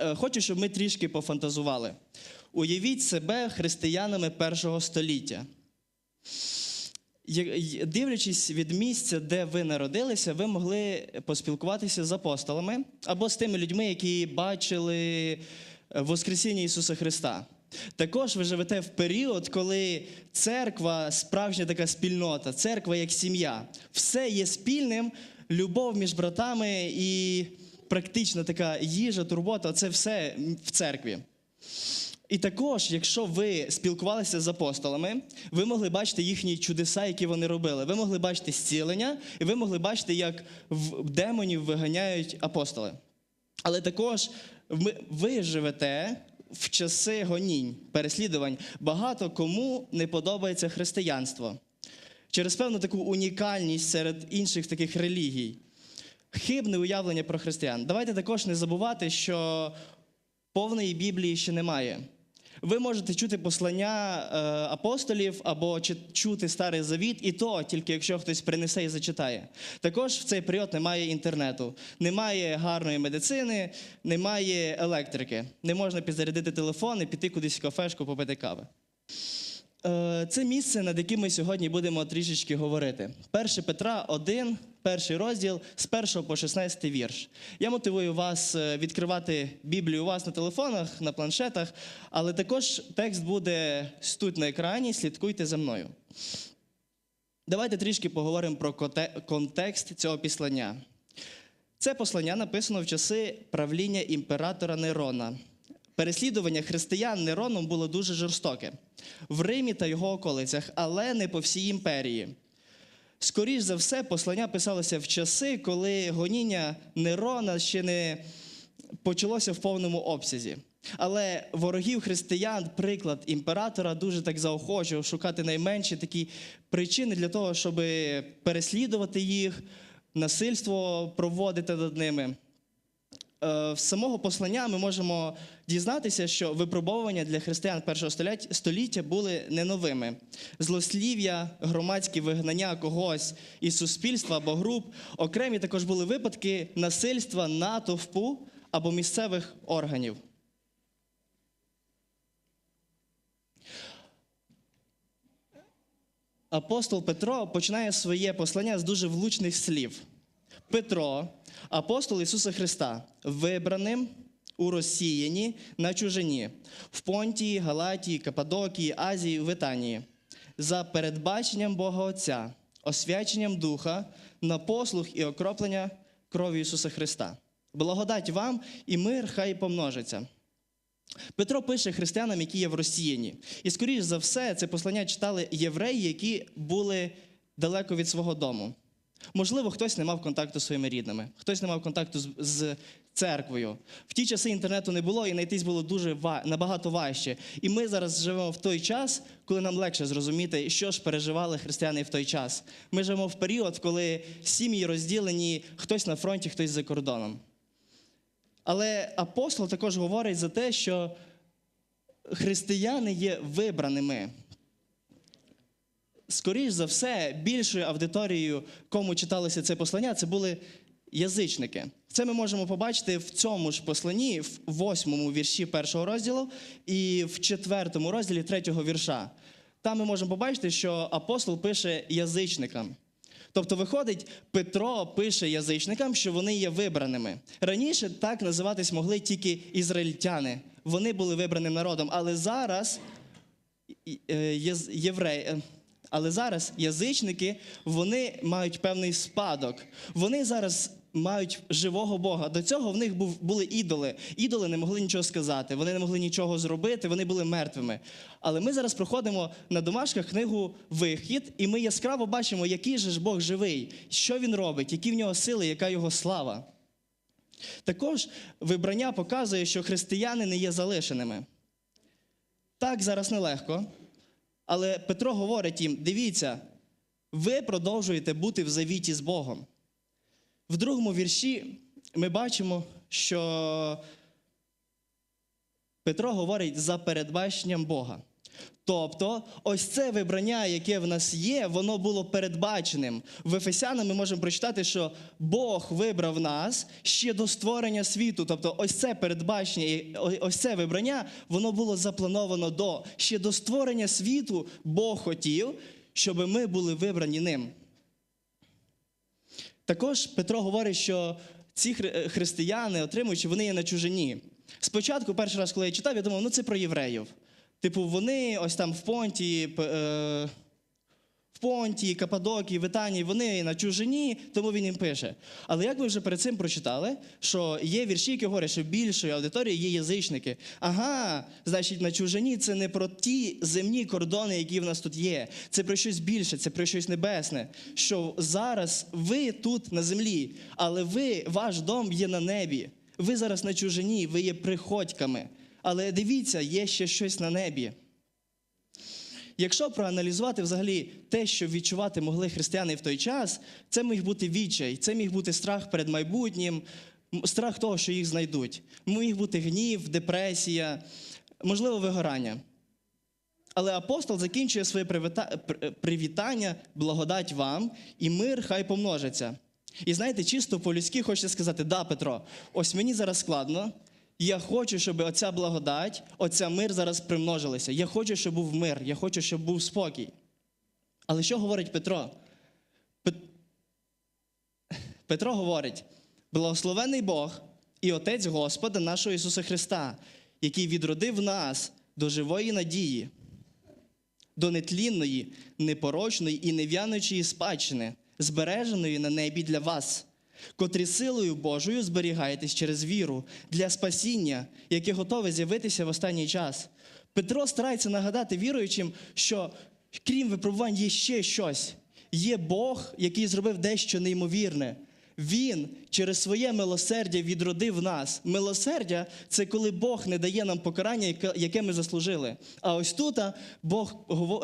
Е, Хочу, щоб ми трішки пофантазували. Уявіть себе християнами першого століття. Дивлячись від місця, де ви народилися, ви могли поспілкуватися з апостолами або з тими людьми, які бачили е, Воскресіння Ісуса Христа. Також ви живете в період, коли церква справжня така спільнота, церква як сім'я. Все є спільним, любов між братами і практично така їжа, турбота це все в церкві. І також, якщо ви спілкувалися з апостолами, ви могли бачити їхні чудеса, які вони робили. Ви могли бачити зцілення, і ви могли бачити, як в демонів виганяють апостоли. Але також ви живете в часи гонінь, переслідувань. Багато кому не подобається християнство через певну таку унікальність серед інших таких релігій. Хибне уявлення про християн. Давайте також не забувати, що повної Біблії ще немає. Ви можете чути послання е, апостолів або чути старий завіт, і то тільки якщо хтось принесе і зачитає. Також в цей період немає інтернету, немає гарної медицини, немає електрики. Не можна підзарядити телефон і піти кудись в кафешку попити кави. Е, Це місце, над яким ми сьогодні будемо трішечки говорити. 1 Петра 1, перший розділ з 1 по 16 вірш. Я мотивую вас е, відкривати Біблію у вас на телефонах, на планшетах, але також текст буде тут на екрані. Слідкуйте за мною. Давайте трішки поговоримо про контекст цього післання. Це послання написано в часи правління імператора Нерона. Переслідування християн Нероном було дуже жорстоке в Римі та його околицях, але не по всій імперії. Скоріш за все, послання писалося в часи, коли гоніння Нерона ще не почалося в повному обсязі. Але ворогів християн, приклад імператора, дуже так заохочував шукати найменші такі причини для того, щоб переслідувати їх, насильство проводити над ними. Е, З самого послання ми можемо дізнатися, що випробовування для християн першого століття були не новими. Злослів'я, громадські вигнання когось із суспільства або груп. Окремі також були випадки насильства натовпу або місцевих органів. Апостол Петро починає своє послання з дуже влучних слів. Петро, апостол Ісуса Христа, вибраним у розсіяні на чужині, в Понтії, Галатії, Кападокії, Азії, Витанії, за передбаченням Бога Отця, освяченням Духа, на послух і окроплення крові Ісуса Христа. Благодать вам і мир хай помножиться. Петро пише християнам, які є в розсіяні. І, скоріш за все, це послання читали євреї, які були далеко від свого дому. Можливо, хтось не мав контакту з своїми рідними, хтось не мав контакту з, з церквою. В ті часи інтернету не було, і знайтись було дуже набагато важче. І ми зараз живемо в той час, коли нам легше зрозуміти, що ж переживали християни в той час. Ми живемо в період, коли сім'ї розділені, хтось на фронті, хтось за кордоном. Але апостол також говорить за те, що християни є вибраними. Скоріш за все, більшою аудиторією, кому читалося це послання, це були язичники. Це ми можемо побачити в цьому ж посланні, в восьмому вірші першого розділу і в четвертому розділі третього вірша. Там ми можемо побачити, що апостол пише язичникам. Тобто, виходить, Петро пише язичникам, що вони є вибраними. Раніше так називатись могли тільки ізраїльтяни. Вони були вибраним народом. Але зараз е, євреї. Але зараз язичники вони мають певний спадок. Вони зараз мають живого Бога. До цього в них були ідоли. Ідоли не могли нічого сказати, вони не могли нічого зробити, вони були мертвими. Але ми зараз проходимо на домашках книгу Вихід, і ми яскраво бачимо, який же ж Бог живий, що він робить, які в нього сили, яка його слава. Також вибрання показує, що християни не є залишеними. Так, зараз нелегко. Але Петро говорить їм: дивіться, ви продовжуєте бути в завіті з Богом. В другому вірші ми бачимо, що Петро говорить за передбаченням Бога. Тобто, ось це вибрання, яке в нас є, воно було передбаченим. В Ефесянам ми можемо прочитати, що Бог вибрав нас ще до створення світу. Тобто, ось це передбачення, ось це вибрання, воно було заплановано до ще до створення світу. Бог хотів, щоб ми були вибрані ним. Також Петро говорить, що ці е, християни, отримуючи, вони є на чужині. Спочатку, перший раз, коли я читав, я думав, ну це про євреїв. Типу, вони ось там в Понтії, е, в Понтії, Кападокії, Витанії, вони на чужині, тому він їм пише. Але як ви вже перед цим прочитали, що є вірші, які говорять, що більшою аудиторією є язичники. Ага, значить, на чужині це не про ті земні кордони, які в нас тут є. Це про щось більше, це про щось небесне. Що зараз ви тут на землі, але ви, ваш дом є на небі. Ви зараз на чужині, ви є приходьками. Але дивіться, є ще щось на небі. Якщо проаналізувати взагалі те, що відчувати могли християни в той час, це міг бути відчай, це міг бути страх перед майбутнім, страх того, що їх знайдуть. Міг бути гнів, депресія, можливо, вигорання. Але апостол закінчує своє привітання, благодать вам, і мир хай помножиться. І знаєте, чисто по-людськи хочеться сказати: да, Петро, ось мені зараз складно. Я хочу, щоб оця благодать, оця мир зараз примножилися. Я хочу, щоб був мир, я хочу, щоб був спокій. Але що говорить Петро? Пет- Петро говорить: благословений Бог і Отець Господа нашого Ісуса Христа, який відродив нас до живої надії, до нетлінної, непорочної і нев'яночої спадщини, збереженої на небі для вас, котрі силою Божою зберігаєтесь через віру для спасіння, яке готове з'явитися в останній час. Петро старається нагадати віруючим, що крім випробувань є ще щось. Є Бог, який зробив дещо неймовірне. Він через своє милосердя відродив нас. Милосердя це коли Бог не дає нам покарання, яке- ми заслужили. А ось тут Бог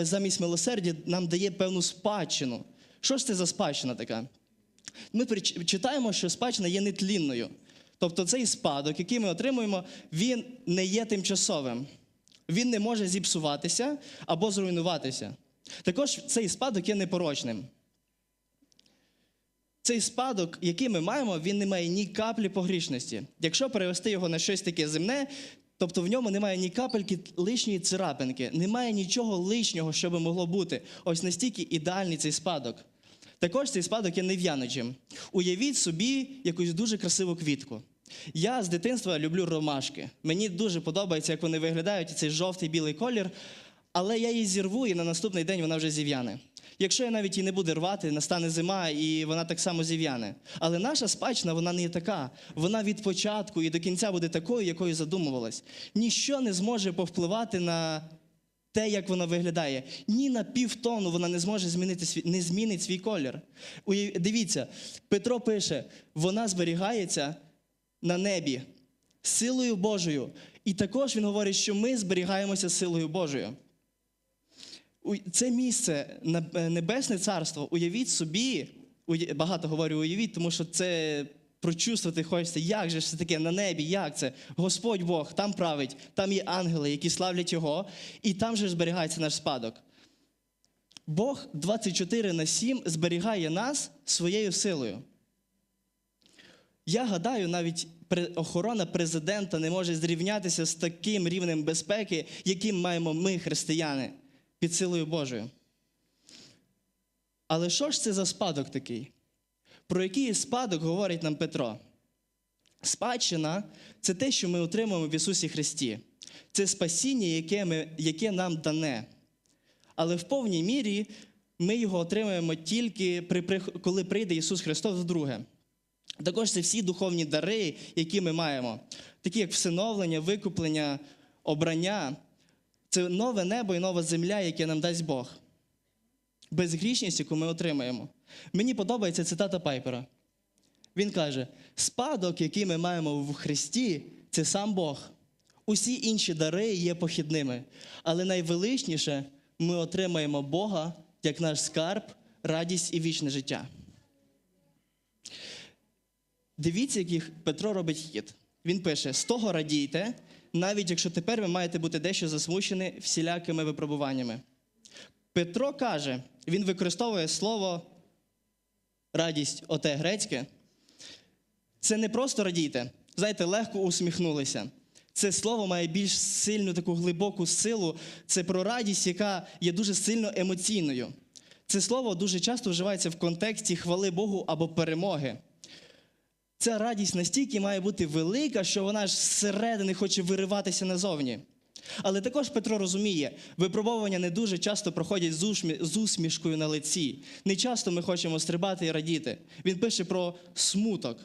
замість милосердя нам дає певну спадщину. Що ж це за спадщина така? Ми читаємо, що спадщина є нетлінною. Тобто цей спадок, який ми отримуємо, він не є тимчасовим. Він не може зіпсуватися або зруйнуватися. Також цей спадок є непорочним. Цей спадок, який ми маємо, він не має ні каплі погрішності. Якщо перевести його на щось таке земне, тобто в ньому немає ні капельки лишньої царапинки, немає нічого лишнього, що би могло бути. Ось настільки ідеальний цей спадок. Також цей спадок є нев'яночим. Уявіть собі якусь дуже красиву квітку. Я з дитинства люблю ромашки. Мені дуже подобається, як вони виглядають, цей жовтий білий колір. Але я її зірву, і на наступний день вона вже зів'яне. Якщо я навіть її не буду рвати, настане зима, і вона так само зів'яне. Але наша спадщина, вона не така. Вона від початку і до кінця буде такою, якою задумувалась. Ніщо не зможе повпливати на те, як вона виглядає. Ні на півтону вона не зможе змінити свій, не змінить свій колір. Дивіться, Петро пише: вона зберігається на небі силою Божою. І також він говорить, що ми зберігаємося силою Божою. Це місце, е, небесне царство, уявіть собі, багато говорю уявіть, тому що це прочувствувати хочеться, як же це таке на небі, як це? Господь Бог там править, там є ангели, які славлять Його, і там же зберігається наш спадок. Бог 24 на 7 зберігає нас своєю силою. Я гадаю, навіть охорона президента не може зрівнятися з таким рівнем безпеки, яким маємо ми, християни, під силою Божою. Але що ж це за спадок такий? Про який спадок говорить нам Петро? Спадщина це те, що ми отримуємо в Ісусі Христі. Це спасіння, яке, ми, яке нам дане. Але в повній мірі ми його отримуємо тільки при, коли прийде Ісус Христос вдруге. Також це всі духовні дари, які ми маємо, такі як всиновлення, викуплення, обрання. Це нове небо і нова земля, яке нам дасть Бог. Безгрішність, яку ми отримаємо. Мені подобається цитата Пайпера. Він каже: спадок, який ми маємо в Христі, це сам Бог. Усі інші дари є похідними. Але найвеличніше ми отримаємо Бога як наш скарб, радість і вічне життя. Дивіться, який Петро робить хід. Він пише: з того радійте, навіть якщо тепер ви маєте бути дещо засмучені всілякими випробуваннями. Петро каже, він використовує слово радість, оте грецьке. Це не просто радійте. Знаєте, легко усміхнулися. Це слово має більш сильну таку глибоку силу. Це про радість, яка є дуже сильно емоційною. Це слово дуже часто вживається в контексті хвали Богу або перемоги. Ця радість настільки має бути велика, що вона ж зсередини хоче вириватися назовні. Але також Петро розуміє, випробовування не дуже часто проходять з усмішкою на лиці. Не часто ми хочемо стрибати і радіти. Він пише про смуток.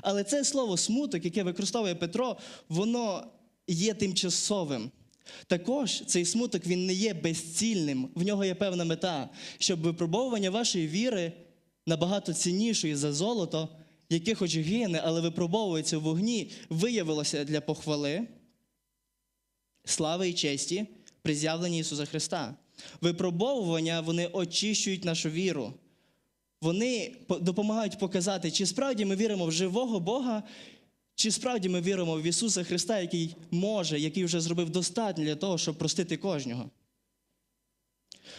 Але це слово смуток, яке використовує Петро, воно є тимчасовим. Також цей смуток він не є безцільним, в нього є певна мета, щоб випробовування вашої віри набагато ціннішої за золото, яке хоч гине, але випробовується в вогні, виявилося для похвали, слави і честі при з'явленні Ісуса Христа. Випробовування вони очищують нашу віру. Вони допомагають показати, чи справді ми віримо в живого Бога, чи справді ми віримо в Ісуса Христа, який може, який вже зробив достатньо для того, щоб простити кожного.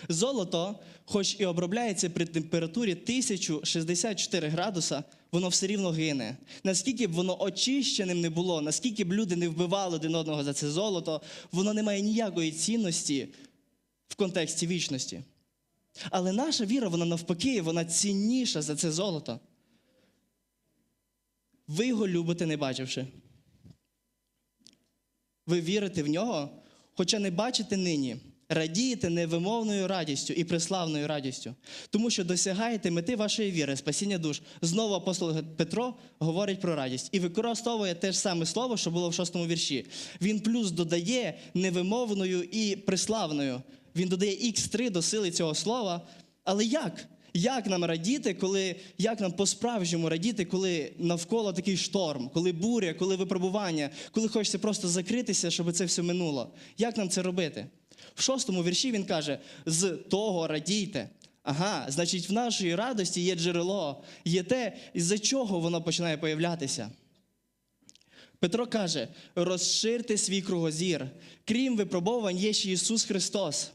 Золото, хоч і обробляється при температурі 1064 градуса, воно все рівно гине. Наскільки б воно очищеним не було, наскільки б люди не вбивали один одного за це золото, воно не має ніякої цінності в контексті вічності. Але наша віра, вона навпаки, вона цінніша за це золото. Ви його любите, не бачивши. Ви вірите в нього, хоча не бачите нині. Радієте невимовною радістю і преславною радістю, тому що досягаєте мети вашої віри, спасіння душ. Знову апостол Петро говорить про радість і використовує те ж саме слово, що було в шостому вірші. Він плюс додає невимовною і преславною. Він додає Х3 до сили цього слова. Але як? Як нам радіти, коли як нам по-справжньому радіти, коли навколо такий шторм, коли буря, коли випробування, коли хочеться просто закритися, щоб це все минуло? Як нам це робити? В шостому вірші він каже: з того радійте. Ага, значить, в нашій радості є джерело, є те, із-за чого воно починає появлятися. Петро каже: розширте свій кругозір. Крім випробувань, є ще Ісус Христос.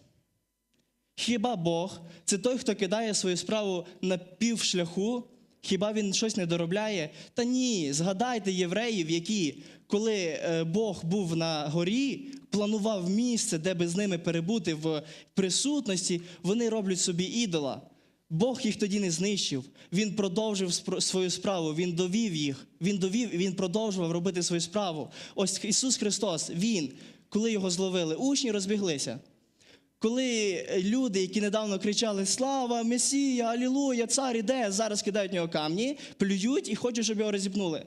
Хіба Бог це той, хто кидає свою справу на півшляху? Хіба він щось не доробляє? Та ні, згадайте євреїв, які, коли е, Бог був на горі, планував місце, де би з ними перебути в присутності, вони роблять собі ідола. Бог їх тоді не знищив. Він продовжив свою справу, Він довів їх. Він довів, Він продовжував робити свою справу. Ось Ісус Христос, Він, коли його зловили, учні розбіглися. Коли люди, які недавно кричали Слава, Месія, Алілуя, цар іде, зараз кидають в нього камні, плюють і хочуть, щоб його розіпнули.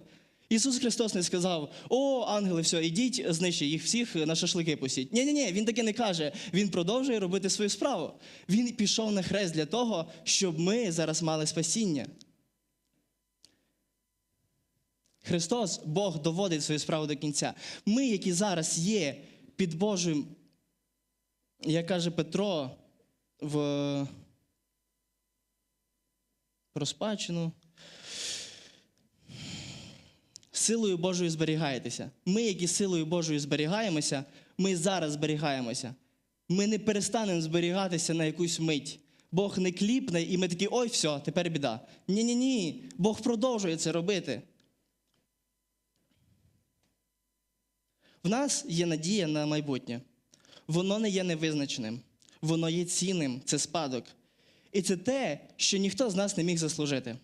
Ісус Христос не сказав: О, ангели, все, ідіть, знищіть їх всіх на шашлики пустіть. Ні, ні, ні, він таки не каже. Він продовжує робити свою справу. Він пішов на хрест для того, щоб ми зараз мали спасіння. Христос, Бог доводить свою справу до кінця. Ми, які зараз є під Божим як каже Петро в про силою Божою зберігаєтеся. Ми, які силою Божою зберігаємося, ми зараз зберігаємося. Ми не перестанемо зберігатися на якусь мить. Бог не кліпне, і ми такі, ой, все, тепер біда. Ні-ні ні. Бог продовжує це робити. В нас є надія на майбутнє. Воно не є невизначеним, воно є цінним, це спадок. І це те, що ніхто з нас не міг заслужити.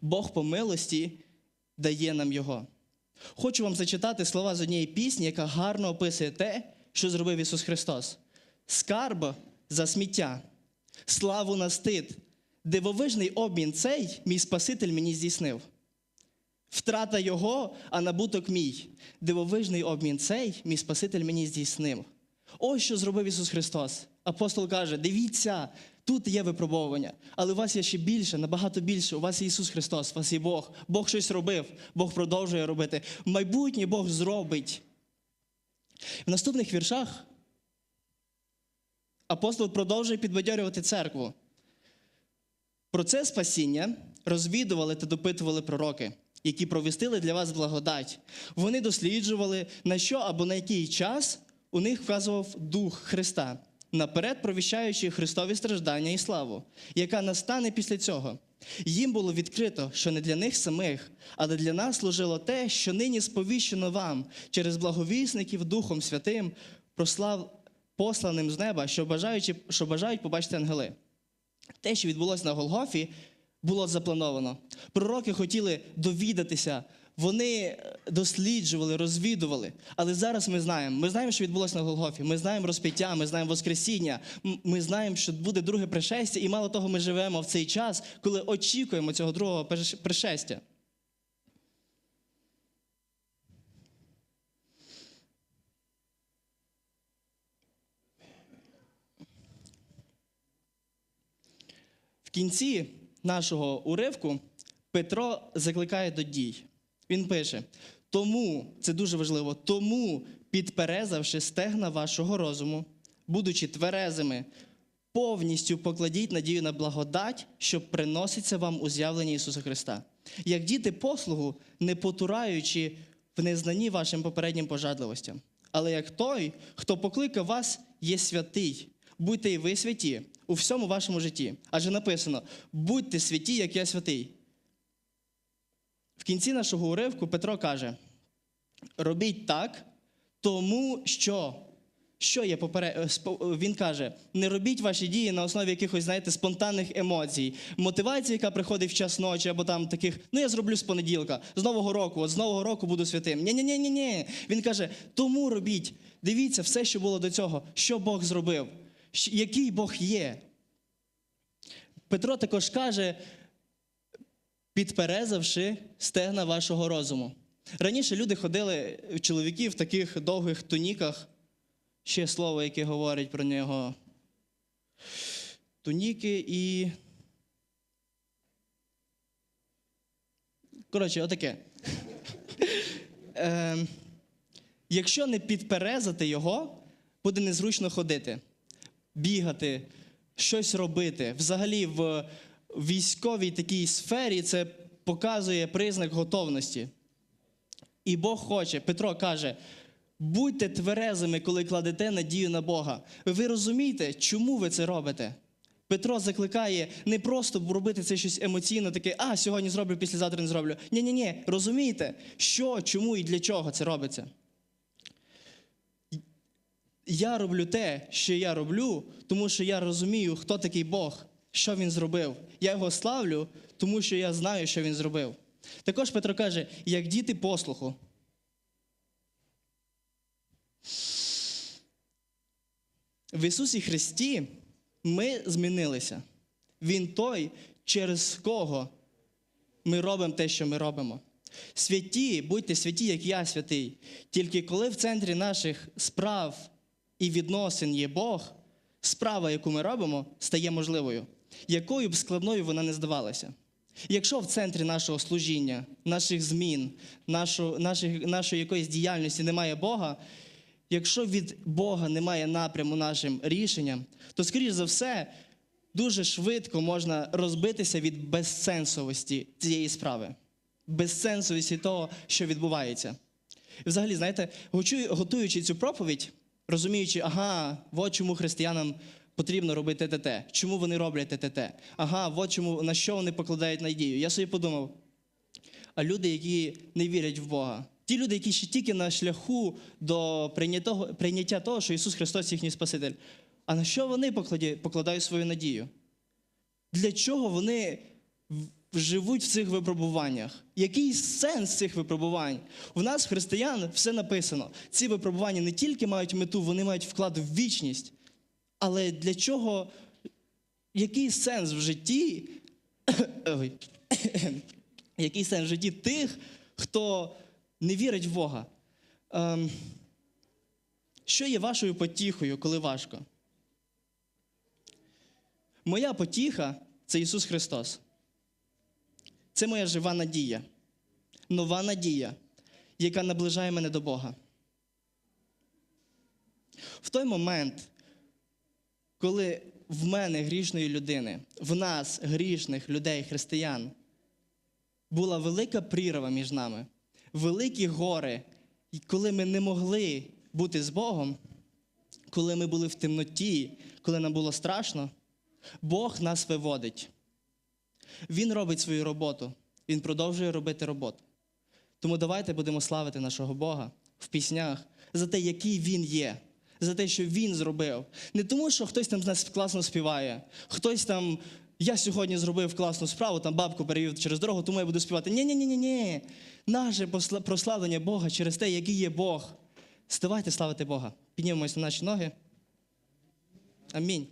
Бог по милості дає нам його. Хочу вам зачитати слова з однієї пісні, яка гарно описує те, що зробив Ісус Христос. Скарб за сміття, славу на стид, дивовижний обмін цей мій Спаситель мені здійснив. Втрата його, а набуток мій. Дивовижний обмін цей, мій Спаситель мені здійснив. Ось що зробив Ісус Христос. Апостол каже: дивіться, тут є випробовування, але у вас є ще більше, набагато більше. У вас є Ісус Христос, у вас є Бог. Бог щось робив, Бог продовжує робити. Майбутнє Бог зробить. В наступних віршах апостол продовжує підбадьорювати церкву. Про це спасіння розвідували та допитували пророки, які провістили для вас благодать. Вони досліджували, на що або на який час у них вказував Дух Христа, наперед провіщаючи Христові страждання і славу, яка настане після цього. Їм було відкрито, що не для них самих, але для нас служило те, що нині сповіщено вам через благовісників Духом Святим, прослав посланим з неба, що, бажаючи, що бажають побачити ангели. Те, що відбулося на Голгофі, було заплановано. Пророки хотіли довідатися, вони е, досліджували, розвідували. Але зараз ми знаємо. Ми знаємо, що відбулося на Голгофі. Ми знаємо розпиття, ми знаємо Воскресіння. Ми знаємо, що буде друге пришестя, і мало того, ми живемо в цей час, коли очікуємо цього другого пришестя. В кінці нашого уривку Петро закликає до дій. Він пише: тому, це дуже важливо, тому, підперезавши стегна вашого розуму, будучи тверезими, повністю покладіть надію на благодать, що приноситься вам у з'явленні Ісуса Христа. Як діти послугу, не потураючи в незнанні вашим попереднім пожадливостям. Але як той, хто покликав вас, є святий, будьте і ви святі у всьому вашому житті. Адже написано: будьте святі, як я святий. В кінці нашого уривку Петро каже: робіть так, тому що. Що є попере... е, спо- Він каже: не робіть ваші дії на основі якихось, знаєте, спонтанних емоцій, мотивації, яка приходить в час ночі, або там таких, ну я зроблю з понеділка, з Нового року, от з Нового року буду святим. ні ні ні ні ні Він каже, тому робіть. Дивіться все, що було до цього, що Бог зробив, який Бог є. Петро також каже, підперезавши стегна вашого розуму. Раніше люди ходили, чоловіки в таких довгих туніках, ще слово, яке говорить про нього. Туніки і. Коротше, отаке. Ем, якщо не підперезати його, буде незручно ходити, бігати, щось робити. Взагалі, в військовій такій сфері це показує признак готовності. І Бог хоче, Петро каже: будьте тверезими, коли кладете надію на Бога. Ви розумієте, чому ви це робите? Петро закликає не просто робити це щось емоційно, таке, а сьогодні зроблю, післязавтра не зроблю. Ні, ні, ні. Розумієте, що, чому і для чого це робиться? Я роблю те, що я роблю, тому що я розумію, хто такий Бог, що він зробив. Я його славлю, тому що я знаю, що він зробив. Також Петро каже, як діти послуху. В Ісусі Христі ми змінилися. Він той, через кого ми робимо те, що ми робимо. Святі, будьте святі, як я святий. Тільки коли в центрі наших справ і відносин є Бог, справа, яку ми робимо, стає можливою, якою б складною вона не здавалася. Якщо в центрі нашого служіння, наших змін, нашої, нашої, нашої якоїсь діяльності немає Бога, якщо від Бога немає напряму нашим рішенням, то, скоріш за все, дуже швидко можна розбитися від безсенсовості цієї справи, безсенсовості того, що відбувається. І взагалі, знаєте, готуючи цю проповідь, розуміючи, ага, от чому християнам потрібно робити те, чому вони роблять те, ага, от чому на що вони покладають надію. Я собі подумав, а люди, які не вірять в Бога, ті люди, які ще тільки на шляху до прийняття того, що Ісус Христос їхній Спаситель, а на що вони покладають свою надію? Для чого вони живуть в цих випробуваннях? Який сенс цих випробувань? У нас, християн, все написано. Ці випробування не тільки мають мету, вони мають вклад в вічність. Але для чого, який сенс в житті? Який сенс в житті тих, хто не вірить в Бога? Ем, що є вашою потіхою, коли важко? Моя потіха це Ісус Христос. Це моя жива надія, нова надія, яка наближає мене до Бога. В той момент, коли в мене грішної людини, в нас, грішних людей, християн, була велика прірва між нами, великі гори. І коли ми не могли бути з Богом, коли ми були в темноті, коли нам було страшно, Бог нас виводить. Він робить свою роботу, Він продовжує робити роботу. Тому давайте будемо славити нашого Бога в піснях за те, який Він є, за те, що Він зробив. Не тому, що хтось там з нас класно співає, хтось там. Я сьогодні зробив класну справу, там бабку перевів через дорогу, тому я буду співати. ні ні ні ні ні Наше прославлення Бога через те, який є Бог. Ставайте славити Бога. Піднімемось на наші ноги. Амінь.